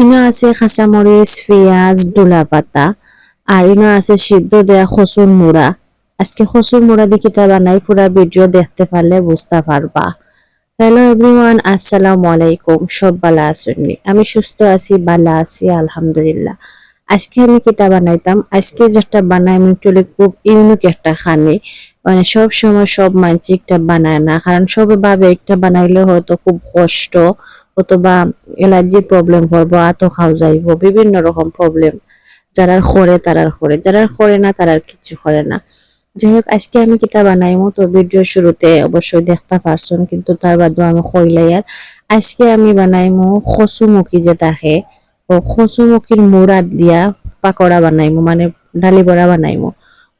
ইনো আছে কাঁচামরিচ পেঁয়াজ ডোলা পাতা আর ইনো আছে সিদ্ধ দেয়া খসুর মুড়া। আজকে খসুর মুড়া দিয়ে কিতা বানাই পুরা ভিডিও দেখতে পারলে বুঝতে পারবা। হ্যালো এভরিওয়ান আসসালামু আলাইকুম, সব ভালো আছেন আমি সুস্থ আছি বালা আছি, আলহামদুলিল্লাহ। আজকে আমি কিতা বানাইতাম? আজকে যেটা বানাই আমি একটু খুব ইউনিক একটা খানি। মানে সব সময় সব মানছি একটা বানায় না, কারণ সবে ভাবে একটা বানাইলে হয়তো খুব কষ্ট অথবা এলার্জি প্রবলেম করব আত খাও যাইব, বিভিন্ন রকম প্রবলেম যারা করে, তারার করে। যারা করে না, তারার কিছু করে না। যাই হোক আজকে আমি কিতা বানাইমো তো ভিডিও শুরুতে অবশ্যই দেখতে পারছেন, কিন্তু তার বাদেও আমি কইলাই আর আজকে আমি বানাইমো খসুমুখী যে থাকে ও খসুমুখীর মুড়া দিয়া পাকোড়া বানাইমো মানে ডালি বড়া বানাইমো।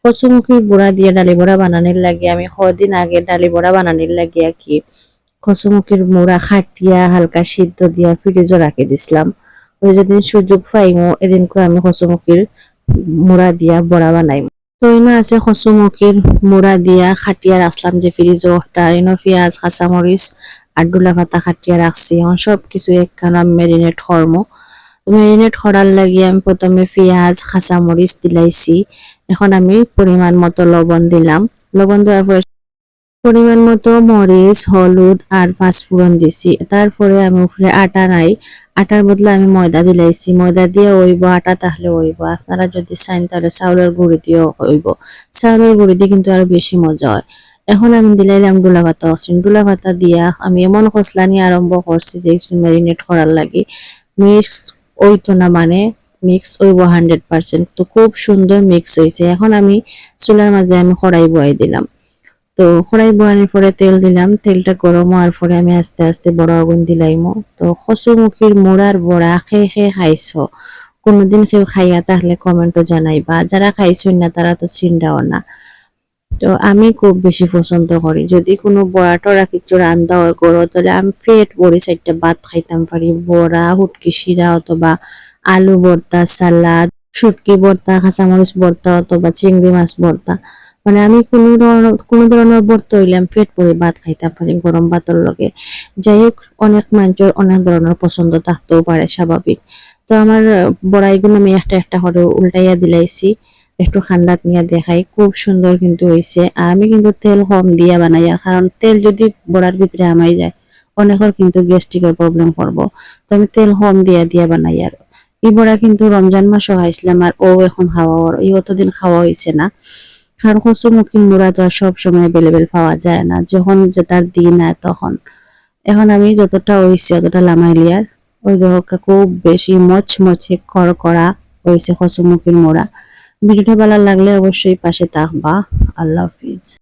কচুমুখির বুড়া দিয়ে ডালি বড়া বানানোর লাগে আমি কদিন আগে ডালি বড়া বানানোর লাগিয়া কি। কচুমুখির মুড়া খাটিয়া হালকা সিদ্ধ দিয়া ফ্রিজও রাখি দিছিলাম। ওই যেদিন সুযোগ পাইমো, এদিনকে আমি কচুমুখির মুড়া দিয়া বড়া বানাইমো। তো ইনো আছে কচুমুখির মুড়া দিয়া খাটিয়া রাখলাম যে ফ্রিজও একটা ইনো পেঁয়াজ, কাঁচামরিচ, আর ডুলা পাতা খাটিয়া রাখছি। এখন সব কিছু একখানা মেরিনেট করমো। মেরিনেট করার লাগি আমি প্রথমে পেঁয়াজ, কাঁচামরিচ দিলাইছি। এখন আমি পরিমাণ মতো লবণ দিলাম। লবণ দেওয়ার পরে পরিমাণ মতো মরিচ, হলুদ আর পাঁচফোড়ন দিছি। তারপরে আমি উপরে আটা নাই। আটার বদলে আমি ময়দা দিলাইছি। ময়দা দিয়ে হইব আটা তাহলে হইব আপনারা যদি চাইন তাহলে চাউলের গুঁড়ি দিয়েও হইব। চাউলের গুঁড়ি দিয়ে কিন্তু আরও বেশি মজা হয়। এখন আমি দিলাইলাম ডুলা ভাতা অসিন ডুলা ভাতা দিয়া আমি এমন খসলানি আরম্ভ করছি যে ম্যারিনেট করার লাগি। মিক্স ওইতো না মানে মিক্স হইব হান্ড্রেড পার্সেন্ট তো খুব সুন্দর মিক্স হয়েছে এখন আমি চুলার মাঝে আমি কড়াই বয়াই দিলাম। তো কড়াই বয়ানোর পরে তেল দিলাম, তেলটা গরম হওয়ার পরে আমি আস্তে আস্তে বড় আগুন দিলাইমো। তো খসুমুখির মোড়ার বড়া খেয়ে খেয়ে খাইছো। কোনোদিন কেউ খাইয়া তাহলে কমেন্টও জানাইবা। যারা খাইছেন না তারা তো চিন্তাও না। তো আমি খুব বেশি পছন্দ করি। যদি কোনো বড়া টড়া কিছু রান্দা হয় করো তাহলে আমি ফেট বড়ি চারটা ভাত খাইতাম পারি বড়া হুটকি শিরা অথবা আলু ভর্তা সালাদ শুটকি ভর্তা কাঁচামরিচ ভর্তা অথবা চিংড়ি মাছ ভর্তা মানে আমি কোনো ধরনের কোনো ধরনের ভর্তা হইলে আমি পেট ভরে ভাত খাইতাম পারি গরম ভাতের লগে। যাই হোক অনেক মানুষের অনেক ধরনের পছন্দ থাকতেও পারে স্বাভাবিক। তো আমার বড়াইগুলো আমি একটা একটা করে উল্টাইয়া দিলাইছি, একটু ঠান্ডাত নিয়ে দেখাই। খুব সুন্দর কিন্তু হয়েছে আর আমি কিন্তু তেল কম দিয়া বানাই কারণ তেল যদি বড়ার ভিতরে আমাই যায়, অনেকের কিন্তু গ্যাস্ট্রিকের প্রবলেম করব। তো আমি তেল কম দিয়া দিয়া বানাই আর। ই বড়া কিন্তু রমজান মাসও খাইছিলাম, আর ও এখন খাওয়া এই অতদিন খাওয়া হয়েছে না। কারণ কচুমুখী মুড়া তো আর সবসময় অ্যাভেলেবেল পাওয়া যায় না। যখন যে তার দিন আয় তখন। এখন আমি যতটা হয়েছি অতটা লামাইলিয়ার ওই গ্রহকে খুব বেশি মচমচে কর করা হয়েছে কচুমুখির মোড়া। ভিডিওটা ভালো লাগলে অবশ্যই পাশে থাকবা। আল্লাহ হাফিজ।